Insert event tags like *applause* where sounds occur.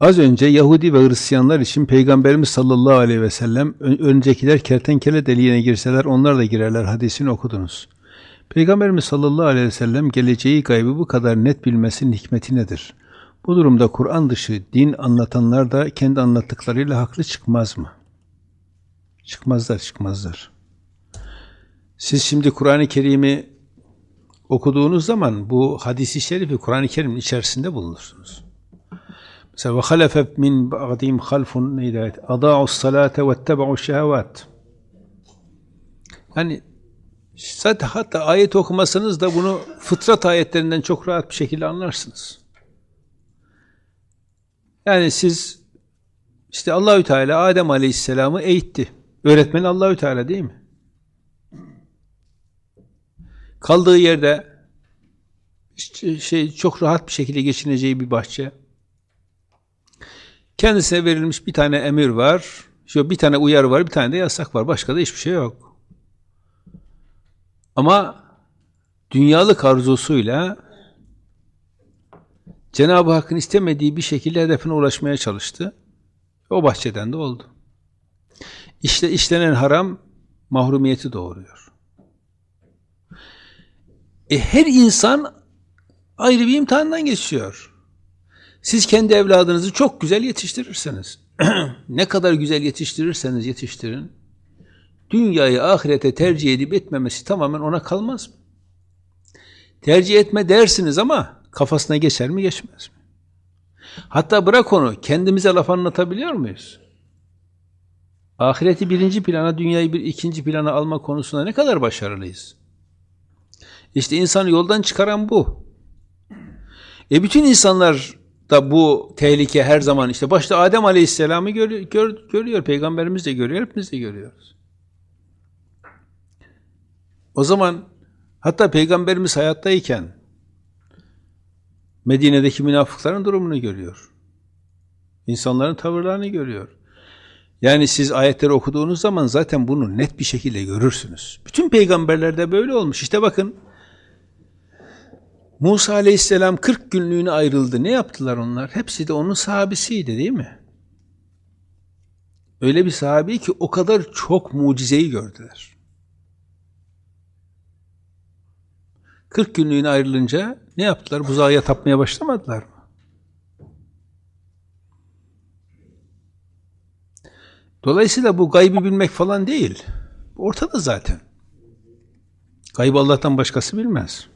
Az önce Yahudi ve Hristiyanlar için Peygamberimiz sallallahu aleyhi ve sellem "Ö- öncekiler kertenkele deliğine girseler onlar da girerler hadisini okudunuz. Peygamberimiz sallallahu aleyhi ve sellem geleceği gaybı bu kadar net bilmesinin hikmeti nedir? Bu durumda Kur'an dışı din anlatanlar da kendi anlattıklarıyla haklı çıkmaz mı? Çıkmazlar, çıkmazlar. Siz şimdi Kur'an-ı Kerim'i okuduğunuz zaman bu hadisi şerifi Kur'an-ı Kerim'in içerisinde bulunursunuz. Mesela ve halefe min ba'dihim halfun neydi ayet? Ada'us salate ve etteba'us şehevat. Yani zaten hatta ayet okumasanız da bunu fıtrat ayetlerinden çok rahat bir şekilde anlarsınız. Yani siz işte Allahü Teala Adem Aleyhisselam'ı eğitti. Öğretmen Allahü Teala değil mi? Kaldığı yerde şey çok rahat bir şekilde geçineceği bir bahçe. Kendisine verilmiş bir tane emir var. Şu bir tane uyarı var, bir tane de yasak var. Başka da hiçbir şey yok. Ama dünyalık arzusuyla Cenab-ı Hakk'ın istemediği bir şekilde hedefine ulaşmaya çalıştı. O bahçeden de oldu. İşte işlenen haram mahrumiyeti doğuruyor. E her insan ayrı bir imtihandan geçiyor. Siz kendi evladınızı çok güzel yetiştirirseniz, *clears throat* ne kadar güzel yetiştirirseniz yetiştirin, dünyayı ahirete tercih edip etmemesi tamamen ona kalmaz mı? Tercih etme dersiniz ama kafasına geçer mi geçmez mi? Hatta bırak onu, kendimize laf anlatabiliyor muyuz? Ahireti birinci plana, dünyayı bir ikinci plana alma konusunda ne kadar başarılıyız? İşte insanı yoldan çıkaran bu. E bütün insanlar da bu tehlike her zaman işte başta Adem Aleyhisselam'ı gör, gör, görüyor, peygamberimiz de görüyor, hepimiz de görüyoruz. O zaman hatta peygamberimiz hayattayken Medine'deki münafıkların durumunu görüyor. İnsanların tavırlarını görüyor. Yani siz ayetleri okuduğunuz zaman zaten bunu net bir şekilde görürsünüz. Bütün peygamberlerde böyle olmuş. İşte bakın Musa aleyhisselam 40 günlüğüne ayrıldı. Ne yaptılar onlar? Hepsi de onun sahabesiydi değil mi? Öyle bir sahabi ki o kadar çok mucizeyi gördüler. 40 günlüğüne ayrılınca ne yaptılar? Buzağa tapmaya başlamadılar mı? Dolayısıyla bu gaybı bilmek falan değil. Ortada zaten. Gaybı Allah'tan başkası bilmez.